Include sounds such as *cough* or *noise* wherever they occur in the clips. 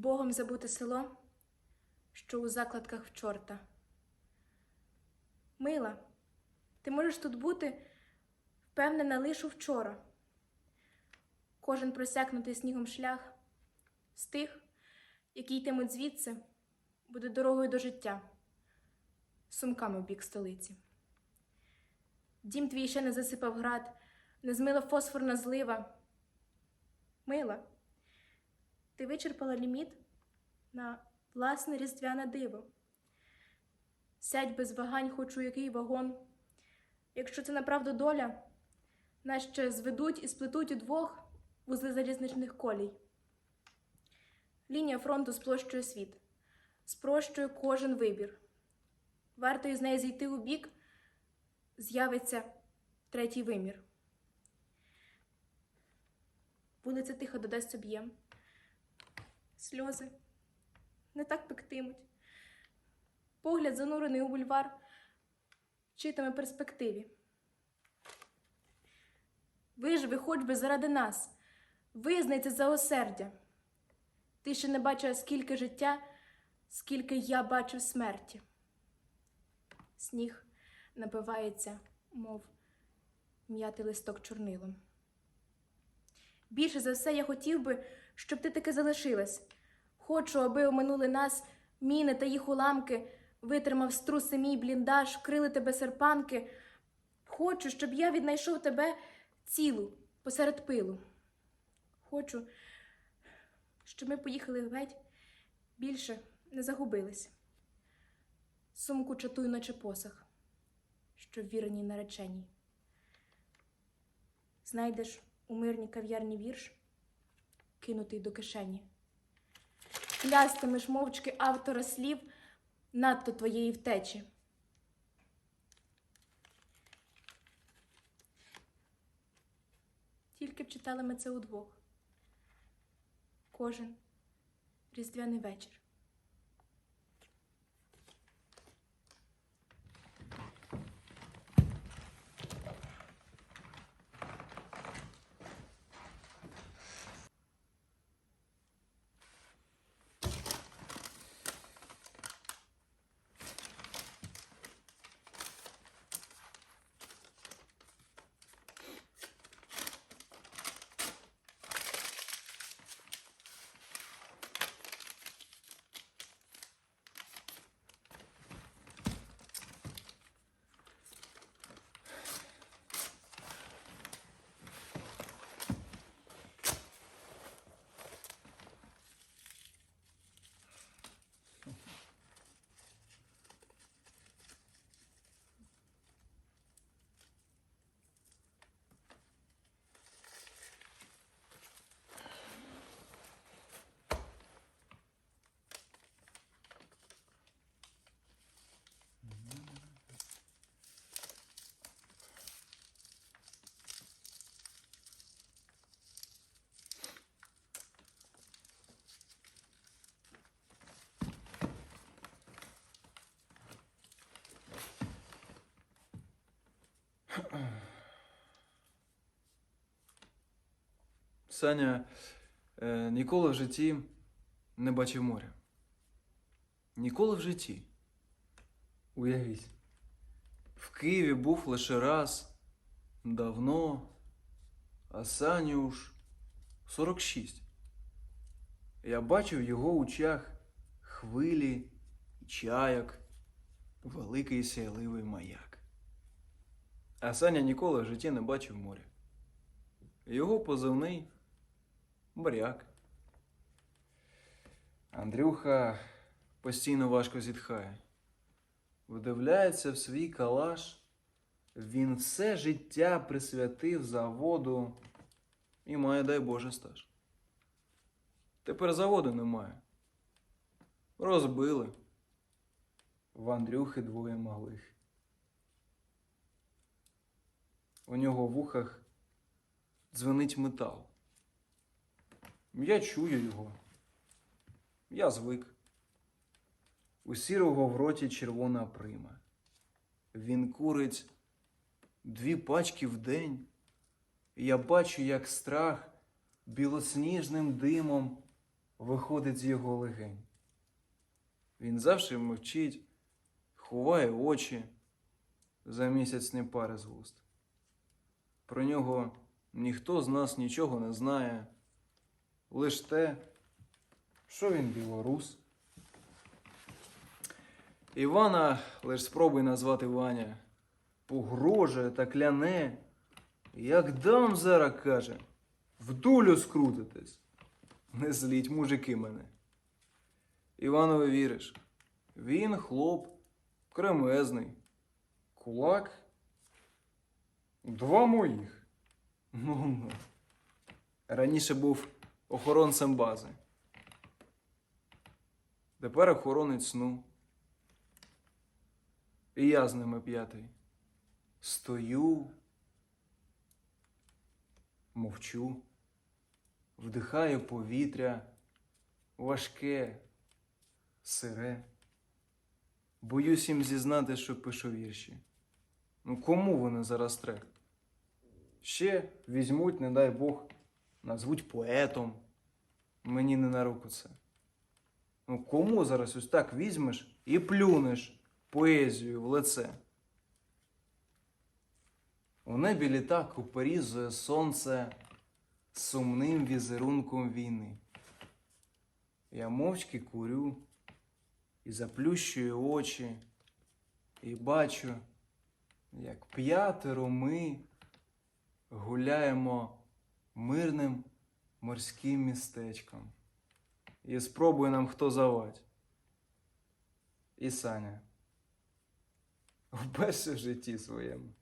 Богом забуте село, що у закладках в чорта. Мила, ти можеш тут бути впевнена лише вчора. Кожен просякнутий снігом шлях з тих, які йтимуть звідси, буде дорогою до життя, сумками в бік столиці. Дім твій ще не засипав град, не змила фосфорна злива. Мила, ти вичерпала ліміт на власне різдвяне диво. Сядь без вагань, хоч у який вагон. Якщо це направду доля, нас ще зведуть і сплетуть удвох вузли залізничних колій. Лінія фронту сплощує світ, спрощує кожен вибір. Варто із неї зійти у бік, з'явиться третій вимір. Вулиця тихо додасть об'єм. Сльози не так пектимуть. Погляд, занурений у бульвар, вчитиме перспективі. Виживи хоч би заради нас, визнай це за осердя. Ти ще не бачила, скільки життя, скільки я бачив смерті. Сніг напивається, мов м'ятий листок чорнилом. Більше за все я хотів би, щоб ти таки залишилась. Хочу, аби оминули нас міни та їх уламки, витримав струси мій бліндаж, вкрили тебе серпанки. Хочу, щоб я віднайшов тебе цілу посеред пилу. Хочу, щоб ми поїхали геть, більше не загубились. Сумку чатую, наче посах, що віреній нареченій. Знайдеш у мирній кав'ярні вірш, кинутий до кишені. Клястимеш мовчки автора слів надто твоєї втечі. Тільки б читали ми це удвох. Кожен різдвяний вечір. *clears throat* Саня е, ніколи в житті не бачив моря. Ніколи в житті. Уявіть. В Києві був лише раз давно, а Сані уж 46. Я бачив в його очах хвилі, чаяк, великий сяйливий маяк. А Саня ніколи в житті не бачив моря. Його позивний Баряк. Андрюха постійно важко зітхає. Вдивляється в свій калаш. Він все життя присвятив заводу і має, дай Боже, стаж. Тепер заводу немає. Розбили. В Андрюхи двоє малих. У нього в ухах дзвенить метал. Я чую його. Я звик. У сірого в роті червона прима. Він курить дві пачки в день. І Я бачу, як страх білосніжним димом виходить з його легень. Він завжди мовчить, ховає очі, за місяць не пари з вуст. Про нього ніхто з нас нічого не знає, лиш те, що він білорус. Івана лиш спробуй назвати Ваня. Погрожує та кляне. Як дам зараз каже, в дулю скрутитесь. Не зліть, мужики мене. Іванове віриш. Він хлоп, кремезний. Кулак. Два моїх. Ну ну. Раніше був охоронцем бази. Тепер охоронець сну. І я з ними п'ятий. Стою, мовчу, вдихаю повітря, важке, сире. Боюсь їм зізнати, що пишу вірші. Ну кому вони зараз трек? Ще візьмуть, не дай Бог, назвуть поетом. Мені не на руку це. Ну кому зараз ось так візьмеш і плюнеш поезію в лице? У небі літак упорізує сонце сумним візерунком війни. Я мовчки курю і заплющую очі, і бачу, як п'ятеро ми гуляємо мирним морським містечком. І спробує нам хто завать. І Саня. Вперше в житті своєму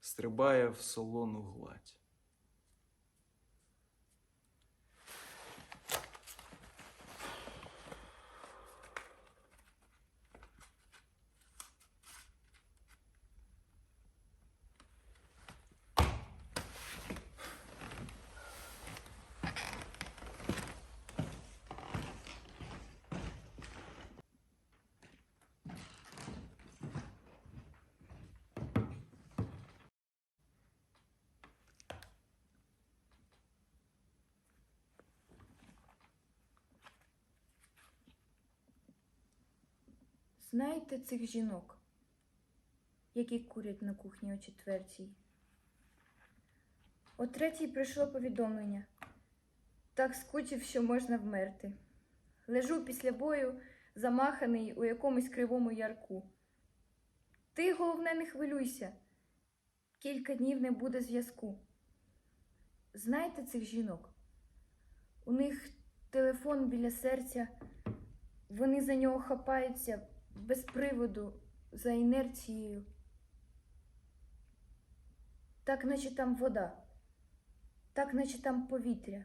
стрибає в солону гладь. Знаєте цих жінок, які курять на кухні о четвертій? О третій прийшло повідомлення. Так скучив, що можна вмерти. Лежу після бою, замаханий у якомусь кривому ярку. Ти, головне, не хвилюйся. Кілька днів не буде зв'язку. Знаєте цих жінок? У них телефон біля серця, вони за нього хапаються без приводу, за інерцією. Так, наче там вода, так, наче там повітря,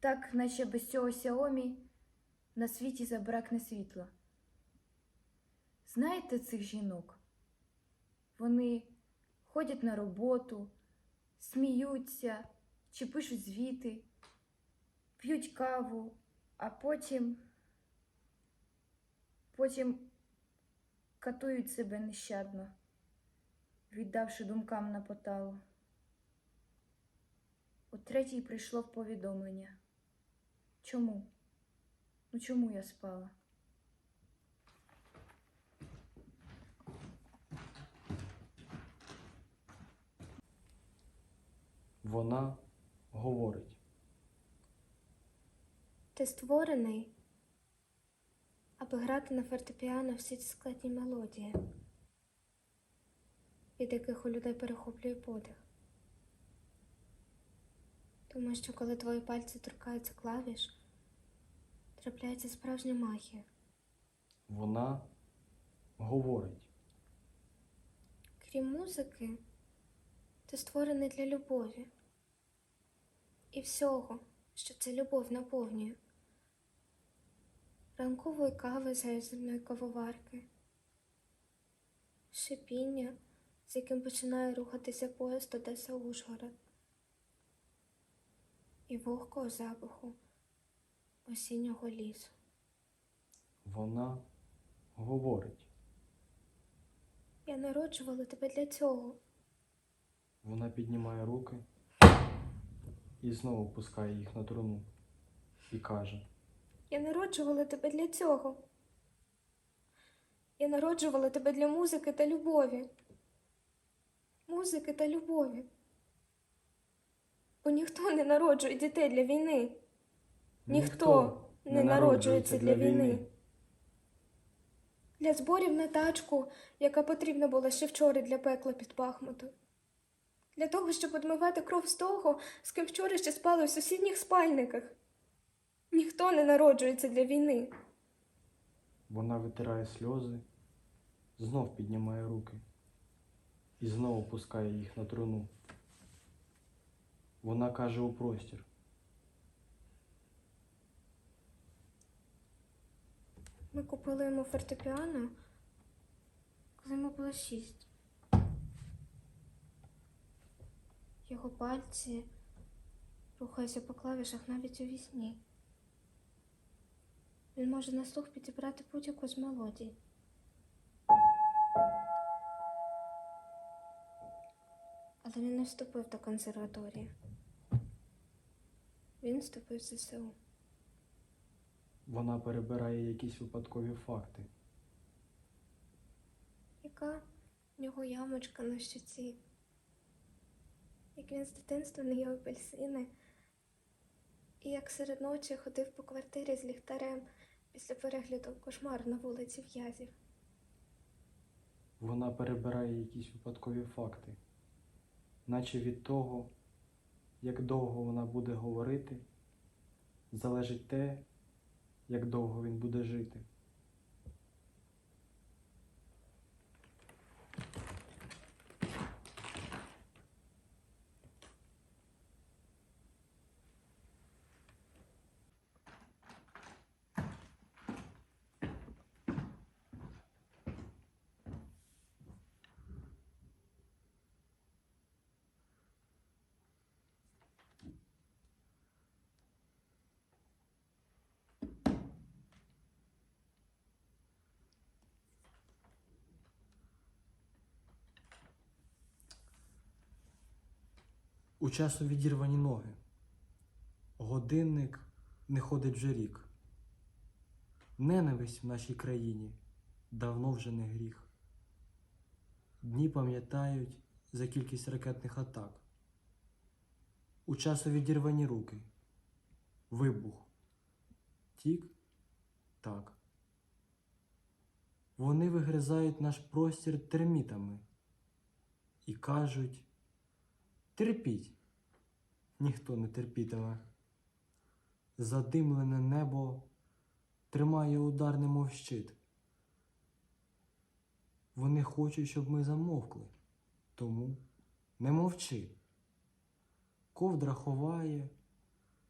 так, наче без цього сяомі на світі забракне світла. Знаєте цих жінок? Вони ходять на роботу, сміються чи пишуть звіти, п'ють каву, а потім потім катують себе нещадно, віддавши думкам на поталу. О третій прийшло повідомлення. Чому? Ну чому я спала? Вона говорить. Ти створений, аби грати на фортепіано всі ці складні мелодії, від яких у людей перехоплює подих. Тому що коли твої пальці торкаються клавіш, трапляється справжня магія. Вона говорить. Крім музики, ти створений для любові і всього, що ця любов наповнює. Ранкової кави з гейзельної кавоварки, шипіння, з яким починає рухатися поїзд Одеса Ужгород, і вогкого запаху осіннього лісу. Вона говорить. Я народжувала тебе для цього. Вона піднімає руки і знову пускає їх на труну. і каже: Я народжувала тебе для цього. Я народжувала тебе для музики та любові. Музики та любові. Бо ніхто не народжує дітей для війни. Ніхто не народжується для війни. Для зборів на тачку, яка потрібна була ще вчора для пекла під Бахмутом. Для того, щоб одмивати кров з того, з ким вчора ще спали в сусідніх спальниках. Ніхто не народжується для війни. Вона витирає сльози, знов піднімає руки і знову пускає їх на труну. Вона каже у простір. Ми купили йому фортепіано, коли йому було шість. Його пальці рухаються по клавішах навіть у вісні. Він може на слух підібрати будь-яку з мелодій. Але він не вступив до консерваторії. Він вступив в ЗСУ. Вона перебирає якісь випадкові факти. Яка в нього ямочка на щоці? Як він з дитинства не їв апельсини, і як серед ночі ходив по квартирі з ліхтарем після перегляду кошмар на вулиці В'язів. Вона перебирає якісь випадкові факти, наче від того, як довго вона буде говорити, залежить те, як довго він буде жити. У часу відірвані ноги. Годинник не ходить вже рік. Ненависть в нашій країні давно вже не гріх. Дні пам'ятають за кількість ракетних атак. У часу відірвані руки. Вибух. Тік так. Вони вигризають наш простір термітами і кажуть. Терпіть. Ніхто не терпітиме. Задимлене небо тримає удар, немов щит. Вони хочуть, щоб ми замовкли, тому не мовчи. Ковдра ховає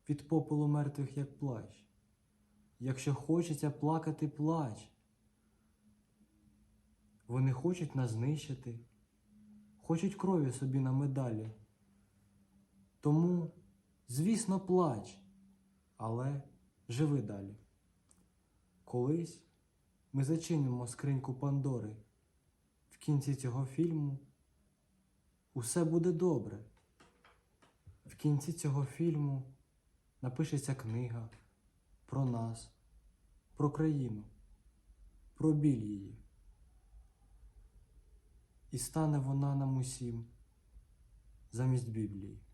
від попелу мертвих, як плач. Якщо хочеться плакати, плач. Вони хочуть нас знищити, хочуть крові собі на медалі. Тому, звісно, плач, але живи далі. Колись ми зачинимо скриньку Пандори. В кінці цього фільму усе буде добре. В кінці цього фільму напишеться книга про нас, про країну, про біль її. І стане вона нам усім замість Біблії.